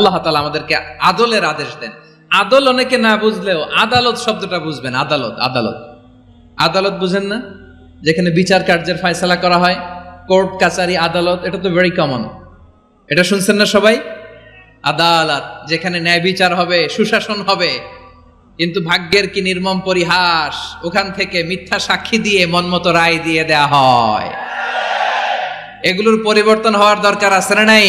আল্লাহ তালা আমাদেরকে আদলের আদেশ দেন। আদল অনেকে না বুঝলেও আদালত শব্দটা বুঝবেন। আদালত আদালত। আদালত বুঝেন না? যেখানে বিচার কার্যের ফয়সালা করা হয়, কোর্ট কাচারি আদালত, এটা তো ভেরি কমন এটা শুনছেন না সবাই? আদালত, যেখানে ন্যায় বিচার হবে, সুশাসন হবে, কিন্তু ভাগ্যের কি নির্মম পরিহাস, ওখান থেকে মিথ্যা সাক্ষী দিয়ে মনমতো রায় দিয়ে দেয়া হয়। এগুলোর পরিবর্তন হওয়ার দরকার আছে না নাই?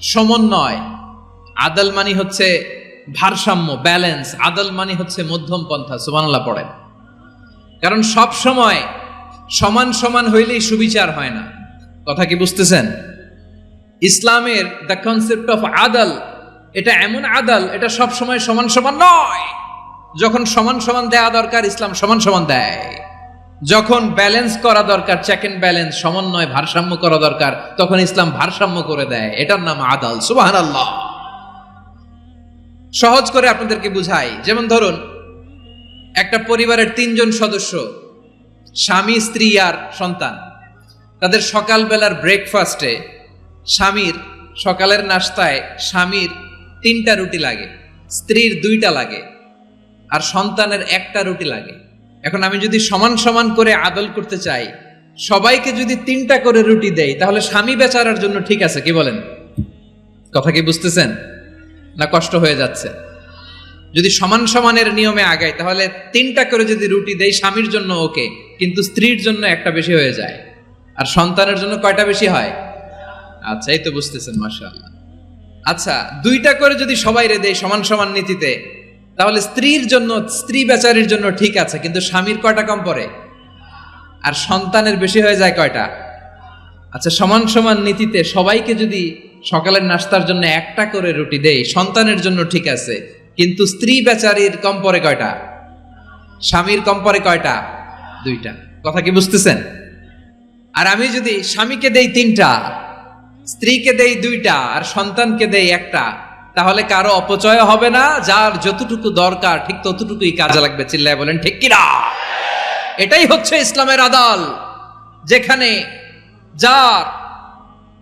সমন্বয়। আদাল মানি হচ্ছে ভারসাম্য ব্যালেন্স আদাল মানি হচ্ছে মধ্যম পন্থা সুবানাল্লাহ পড়েন। কারণ সব সময় সমান সমান হইলেই সুবিচার হয় না। কথা কি বুঝতেছেন? ইসলামের দ্য কনসেপ্ট অফ আদাল, এটা এমন আদাল, এটা সব সময় সমান সমান নয়। যখন সমান সমান দেয়া দরকার, ইসলাম সমান সমান দেয়। যখন ব্যালেন্স করা দরকার চেক এন্ড ব্যালেন্স সমন্বয়, ভারসাম্য করা দরকার, তখন ইসলাম ভারসাম্য করে দেয়। এটার নাম আদাল। সুবাহ আল্লাহ সহজ করে আপনাদেরকে বুঝাই। যেমন ধরুন, একটা পরিবারের তিনজন সদস্য, স্বামী, স্ত্রী আর সন্তান। তাদের সকালবেলার ব্রেকফাস্টে স্বামীর সকালের নাস্তায় স্বামীর তিনটা রুটি লাগে, স্ত্রীর দুইটা লাগে, আর সন্তানের একটা রুটি লাগে। এখন আমি যদি সমান সমান করে আদল করতে চাই, সবাইকে যদি তিনটা করে রুটি দেই, তাহলে স্বামী বেচারার জন্য ঠিক আছে, কি বলেন? কথা কি বুঝতেছেন? না কষ্ট হয়ে যাচ্ছে? যদি সমান সমানের নিয়মে আগাই, তাহলে তিনটা করে যদি রুটি দেয় স্বামীর জন্য ওকে, কিন্তু স্ত্রীর জন্য একটা বেশি হয়ে যায়। আর সন্তানের জন্য কয়টা বেশি হয়? আচ্ছা এই তো বুঝতেছেন, মাশাআল্লাহ। আচ্ছা দুইটা করে যদি সবাই রে দেয় সমান সমান নীতিতে তাহলে স্ত্রীর জন্য, স্ত্রী বেচারির জন্য ঠিক আছে, কিন্তু স্বামীর কয়টা কম পড়ে? আর সন্তানের বেশি হয়ে যায় কয়টা? আচ্ছা সমান সমান নীতিতে সবাইকে যদি সকালের নাস্তার জন্য একটা করে রুটি দেই, সন্তানের জন্য ঠিক আছে, কিন্তু স্ত্রী বেচারির কম পরে কয়টা? স্বামীর কম পরে কয়টা? দুইটা। কথা কি বুঝতেছেন? আর আমি যদি স্বামীকে দেই তিনটা, স্ত্রীকে দেই দুইটা, আর সন্তানকে দেই একটা তাহলে কারও অপচয় হবে না, যার যতটুকু দরকার, ঠিক ততটুকুই কাজে লাগবে, চিল্লায় বলেন, ঠিক কিনা? এটাই হচ্ছে ইসলামের আদাল, যেখানে যার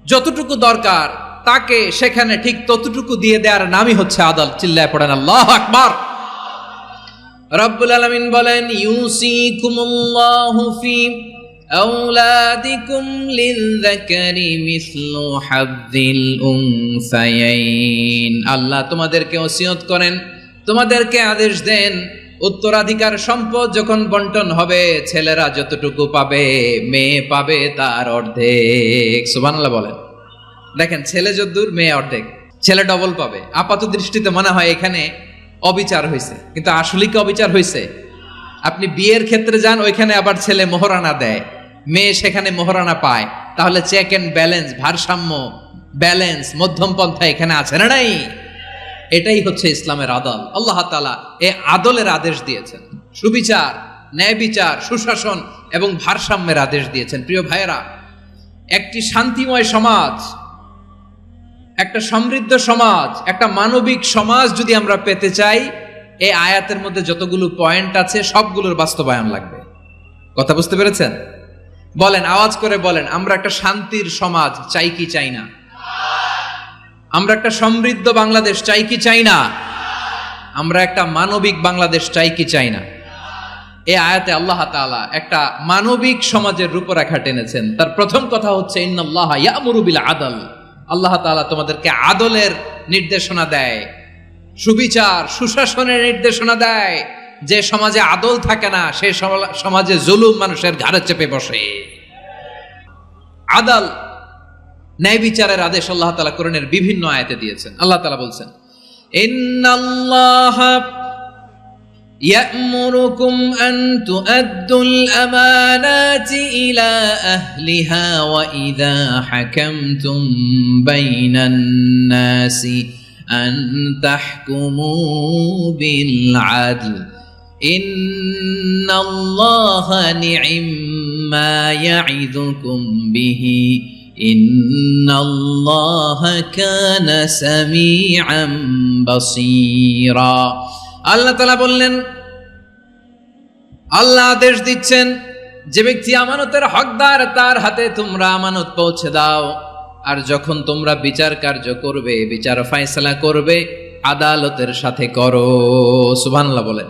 যতটুকু দরকার, তাকে সেখানে ঠিক ততটুকু দিয়ে দেওয়ার নামই হচ্ছে আদাল, চিল্লায় পড়েন, আল্লাহ আকবার। রব্বুল আলামিন বলেন, ইউসিকুমুল্লাহু ফি أولادكم للذكر مثل حظ الأنثيين আল্লাহ তোমাদেরকে ওসিয়ত করেন তোমাদেরকে আদেশ দেন উত্তরাধিকার সম্পদ যখন বন্টন হবে ছেলেরা যতটুকু পাবে মেয়ে পাবে তার অর্ধেক সুবহানাল্লাহ বলেন দেখেন ছেলে যদ্দূর মেয়ে অর্ধেক ছেলে ডবল পাবে আপাত দৃষ্টিতে মনে হয় এখানে অবিচার হয়েছে কিন্তু আসলে কি অবিচার হয়েছে আপনি বিয়ের ক্ষেত্রে যান ওইখানে আবার ছেলে মোহরানা দেয় মেয়ে সেখানে মোহরানা পায়, তাহলে চেক এন্ড ব্যালেন্স ভারসাম্য ব্যালেন্স মধ্যম পন্থা এখানে আছে না নাই? এটাই হচ্ছে ইসলামের আদল। আল্লাহ তালা এ আদলের আদেশ দিয়েছেন। সুবিচার ন্যায় বিচার সুশাসন এবং ভারসাম্যের আদেশ দিয়েছেন। প্রিয় ভাইয়েরা, একটি শান্তিময় সমাজ, একটা সমৃদ্ধ সমাজ, একটা মানবিক সমাজ যদি আমরা পেতে চাই, এই আয়াতের মধ্যে যতগুলো পয়েন্ট আছে, সবগুলোর বাস্তবায়ন লাগবে। কথা বুঝতে পেরেছেন? বলেন, আওয়াজ করে বলেন, আমরা একটা শান্তির সমাজ, চাই কি চাই না? আমরা একটা সমৃদ্ধ বাংলাদেশ, চাই কি চাই না? আমরা একটা মানবিক বাংলাদেশ, চাই কি চাই না? এই আয়াতে আল্লাহ তাআলা একটা মানবিক সমাজের রূপরেখা টেনেছেন। তার প্রথম কথা হচ্ছে, ইন্নাল্লাহ ইয়ামুরু বিল আদল। আল্লাহ তাআলা তোমাদেরকে আদলের নির্দেশনা দেয়, সুবিচার, সুশাসনের নির্দেশনা দেয়। যে সমাজে আদল থাকে না সেই সমালা- সমাজে জুলুম মানুষের ঘাড়ে চেপে বসে আদাল ন্যায় বিচারের আদেশ আল্লাহ তালা কোরআনের বিভিন্ন আয়াতে দিয়েছেন আল্লাহ তালা বলছেন ইন্নাল্লাহ يأمركم أن تؤدوا الأمانات إلى أهلها وإذا حكمتم بين الناس أن تحكموا بالعدل إن الله نعم ما يعظكم به إن الله كان سميعا بصيرا আল্লাহ তালা বললেন আল্লাহ আদেশ দিচ্ছেন যে ব্যক্তি আমানতের হকদার তার হাতে তোমরা আমানত পৌঁছে দাও আর যখন তোমরা বিচার কার্য করবে বিচার ফায়সালা করবে আদালতের সাথে করো সুবহানাল্লাহ বলেন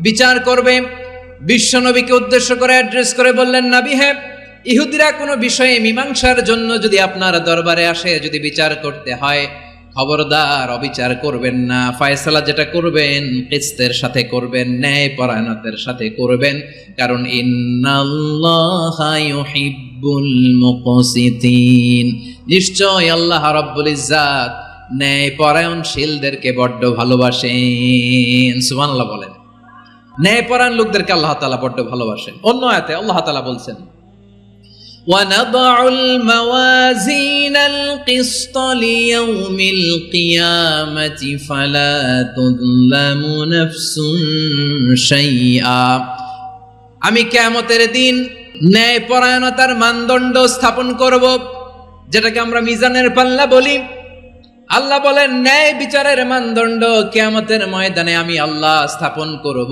বিচার করবে। বিশ্বনবীকে উদ্দেশ্য করে অ্যাড্রেস করে বললেন, নাবি হ্যাঁ ইহুদিরা কোনো বিষয়ে মীমাংসার জন্য যদি আপনার দরবারে আসে, যদি বিচার করতে হয়, খবরদার অবিচার করবেন না। ফায়সালা যেটা করবেন, কিস্তের সাথে করবেন, ন্যায় পরায়ণতের সাথে করবেন। কারণ নিশ্চয় আল্লাহ রাব্বুল ইজ্জাত ন্যায় পরায়ণশীলদেরকে বড্ড ভালোবাসেন। সুবহানাল্লাহ বলেন। ন্যায় পরায়ণ লোকদেরকে আল্লাহ তাআলা বড্ড ভালোবাসেন অন্য আয়াতে আল্লাহ তাআলা বলছেন ونضع الموازين القسط ليوم القيامة فلا تظلم نفس شيئا আমি কেয়ামতের দিন ন্যায় পরায়ণতার মানদণ্ড স্থাপন করব যেটাকে আমরা মিজানের পাল্লা বলি আল্লাহ বলেন ন্যায় বিচারের মানদণ্ড কেয়ামতের ময়দানে আমি আল্লাহ স্থাপন করব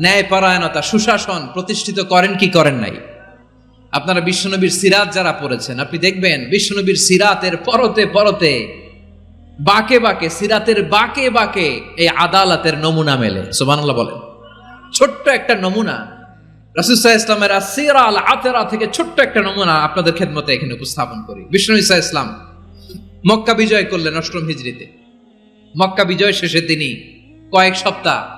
ন্যায় পরায়ণতা সুশাসন প্রতিষ্ঠিত করেন কি করেন নাই? আপনারা বিশ্বনবীর সিরাত যারা পড়েছেন, আপনি দেখবেন বিশ্বনবীর সিরাতের পরতে পরতে বাকে বাকে, সিরাতের বাকে বাকে এই আদালতের নমুনা মেলে। সুবহানাল্লাহ বলেন। ছোট্ট একটা নমুনা রাসুসাহ ইসলামের আসিরা আল আতেরা থেকে ছোট্ট একটা নমুনা আপনাদের খেদমতে এখানে উপস্থাপন করি। বিষ্ণু ইসা ইসলাম মক্কা বিজয় করলেন অষ্টম হিজড়িতে। মক্কা বিজয় শেষে তিনি কয়েক সপ্তাহ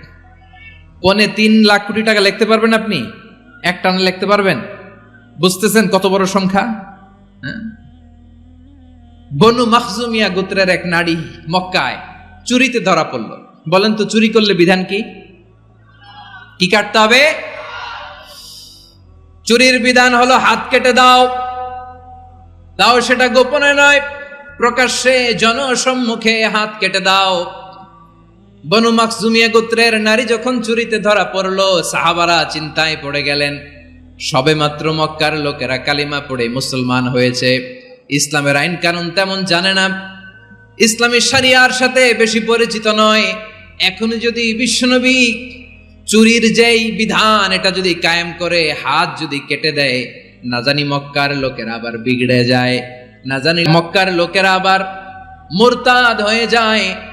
পনে তিন লাখ কোটি টাকা লিখতে পারবেন আপনি? এক টানে লিখতে পারবেন। বুঝতেছেন কত বড় সংখ্যা? হ্যাঁ? বনু মাখজুমিয়া গোত্রের এক নারী মক্কায় চুরিতে ধরা পড়ল। বলেন তো, চুরি করলে বিধান কি? কি কাটতে হবে? চুরির বিধান হলো হাত কেটে দাও। তাও সেটা গোপনে নয়, প্রকাশ্যে জনসম্মুখে হাত কেটে দাও। বনু মাকজুমিয়া গোত্রের নারী যখন চুরিতে ধরা পড়ল, সাহাবারা চিন্তায় পড়ে গেলেন। সবে মাত্র মক্কার লোকেরা কালিমা পড়ে মুসলমান হয়েছে। ইসলামের আইন কানুন তেমন জানে না। ইসলামী সারিয়ার সাথে বেশি পরিচিত নয়। এখনও যদি বিশ্বনবী চুরির যেই বিধান, এটা যদি কায়েম করে, হাত যদি কেটে দেয়, না জানি মক্কার লোকেরা আবার বিগড়ে যায়, না জানি মক্কার লোকেরা আবার মোরতাদ হয়ে যায়।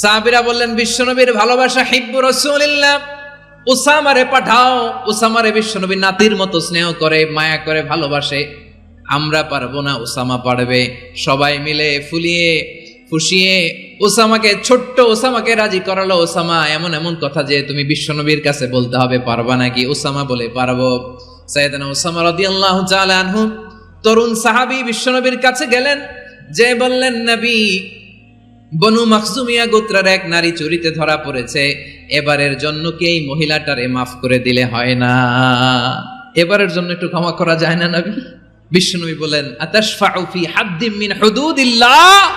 সাহাবিরা বললেন, বিশ্বনবীর ভালোবাসা হিব্বু রসুলিল্লাহ। উসামারে পাঠাও। উসামারে বিশ্বনবী নাতির মতো স্নেহ করে, মায়া করে ভালোবাসে। আমরা পারব না, উসামা পারবে। সবাই মিলে ফুলিয়ে, ফুসিয়ে ওসামাকে ছোট্ট ওসামাকে রাজি করালো। ওসামা এমন এমন কথা যে তুমি বিশ্বনবীর কাছে বলতে হবে, পারবা নাকি? ওসামা বলে, পারব। সাইদানা ওসামা রাদিয়াল্লাহু তাআলা আনহু, তরুণ সাহাবী বিশ্বনবীর কাছে গেলেন। যে বললেন, নবী বনু মাখজুমিয়া গোত্রের এক নারী চুরিতে ধরা পড়েছে। এবারের জন্য কি এই মহিলাটারে মাফ করে দিলে হয় না? এবারের জন্য একটু ক্ষমা করা যায় না নবী? বিশ্বনবী বলেন, আতাশফাউ ফি হাদ্দিম মিন হুদুদিল্লাহ?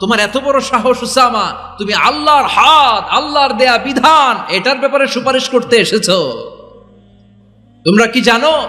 তোমার এত বড় সাহস উসামা, তুমি আল্লাহর হাত, আল্লাহর দেয়া বিধান, এটার ব্যাপারে সুপারিশ করতে এসেছ। তোমরা কি জানো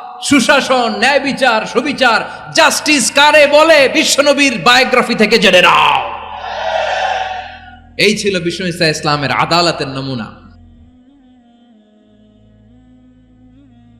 সুশাসন, ন্যায় বিচার, সুবিচার, জাস্টিস কারে বলে বিশ্বনবীর বায়োগ্রাফি থেকে জেনে নাও। এই ছিল বিষ্ণু ইসা ইসলামের আদালতের নমুনা।